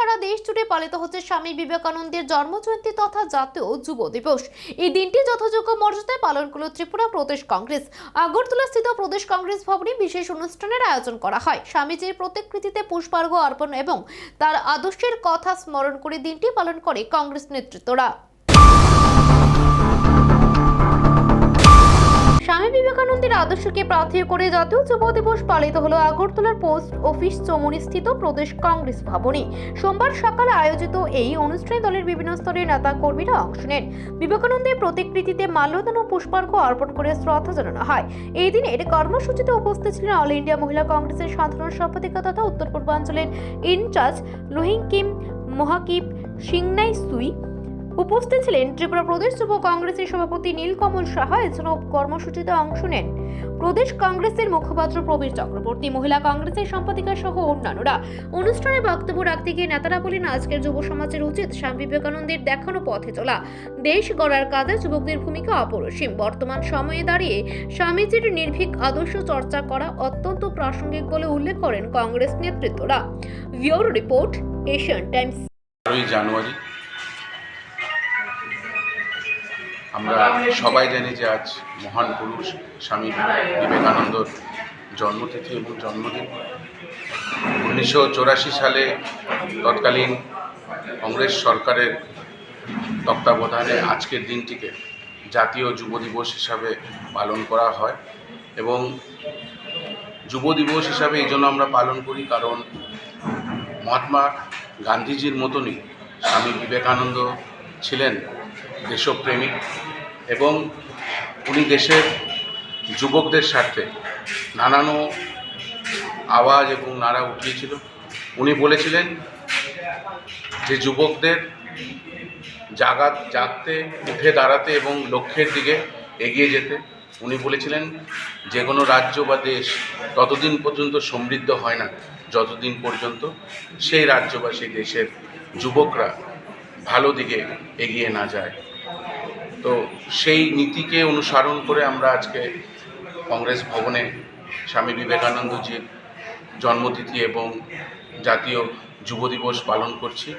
সারা দেশ জুড়ে পালিত হচ্ছে স্বামী বিবেকানন্দের জন্মজয়ন্তী তথা জাতীয় যুব দিবস। এই দিনটি যথাযোগ্য মর্যাদায় পালন করল ত্রিপুরা প্রদেশ কংগ্রেস। আগরতলা স্থিত প্রদেশ কংগ্রেস ভবনে বিশেষ অনুষ্ঠানের আয়োজন করা হয়। স্বামীজির প্রতিকৃতিতে পুষ্পার্ঘ অর্পণ এবং তার আদর্শের কথা স্মরণ করে দিনটি পালন করে কংগ্রেস নেতৃত্বরা। স্বামী বিবেকানন্দের আদর্শকে প্রার্থী করে জাতীয় যুব দিবস পালিত হলো আগরতলার পোস্ট অফিস চৌমুনি স্থিত প্রদেশ কংগ্রেস ভবনে। সোমবার সকালে আয়োজিত এই অনুষ্ঠানে দলের বিভিন্ন স্তরের নেতা কর্মীরা অংশ নেন। বিবেকানন্দের প্রতিকৃতিতে মাল্যদান ও পুষ্পার্ঘ্য অর্পণ করে শ্রদ্ধা জানানো হয়। এই দিনের কর্মসূচিতে উপস্থিত ছিলেন অল ইন্ডিয়া মহিলা কংগ্রেসের সাধারণ সম্পাদিকা তথা উত্তর পূর্বাঞ্চলের ইনচার্জ লোহিং কিম মহাকিব সিংনাই সুই উপস্থিত ছিলেন ত্রিপুরা প্রদেশ যুব কংগ্রেসের সভাপতি নীলকমল সাহা, এছাড়াও কর্মসূচিতে অংশ নেন প্রদেশ কংগ্রেসের মুখপাত্র প্রবীর চক্রবর্তী, মহিলা কংগ্রেসের সম্পাদিকা সহ অন্যান্যরা। অনুষ্ঠানে বক্তব্য রাখতে গিয়ে নেতারা বলেন, আজকের যুব সমাজের উচিত স্বামী বিবেকানন্দের দেখানো পথে চলা। দেশ গড়ার কাজে যুবকদের ভূমিকা অপরিসীম। বর্তমান সময়ে দাঁড়িয়ে স্বামীজির নির্ভীক আদর্শ চর্চা করা অত্যন্ত প্রাসঙ্গিক বলে উল্লেখ করেন কংগ্রেস নেতৃত্বরা। ভিওর রিপোর্ট, এশিয়ান টাইমস। জানুয়ারি আমরা সবাই জানি যে আজ মহান পুরুষ স্বামী বিবেকানন্দর জন্মতিথি এবং জন্মদিন। উনিশশো সালে তৎকালীন কংগ্রেস সরকারের তত্ত্বাবধানে আজকের দিনটিকে জাতীয় যুব দিবস হিসাবে পালন করা হয় এবং যুব দিবস হিসাবে এই জন্য আমরা পালন করি কারণ মহাত্মা গান্ধীজির মতনই স্বামী বিবেকানন্দ ছিলেন দেশপ্রেমিক এবং উনি দেশের যুবকদের স্বার্থে নানানো আওয়াজ এবং নাড়া উঠিয়েছিল। উনি বলেছিলেন যে যুবকদের জাগা, জাগতে, উঠে দাঁড়াতে এবং লক্ষ্যের দিকে এগিয়ে যেতে। উনি বলেছিলেন, যে কোনো রাজ্য বা দেশ ততদিন পর্যন্ত সমৃদ্ধ হয় না, যতদিন পর্যন্ত সেই রাজ্য বা সেই দেশের যুবকরা ভালো দিকে এগিয়ে না যায়। তো সেই নীতিকে অনুসরণ করে আমরা আজকে কংগ্রেস ভবনে স্বামী বিবেকানন্দজির জন্মতিথি এবং জাতীয় যুব দিবস পালন করছি।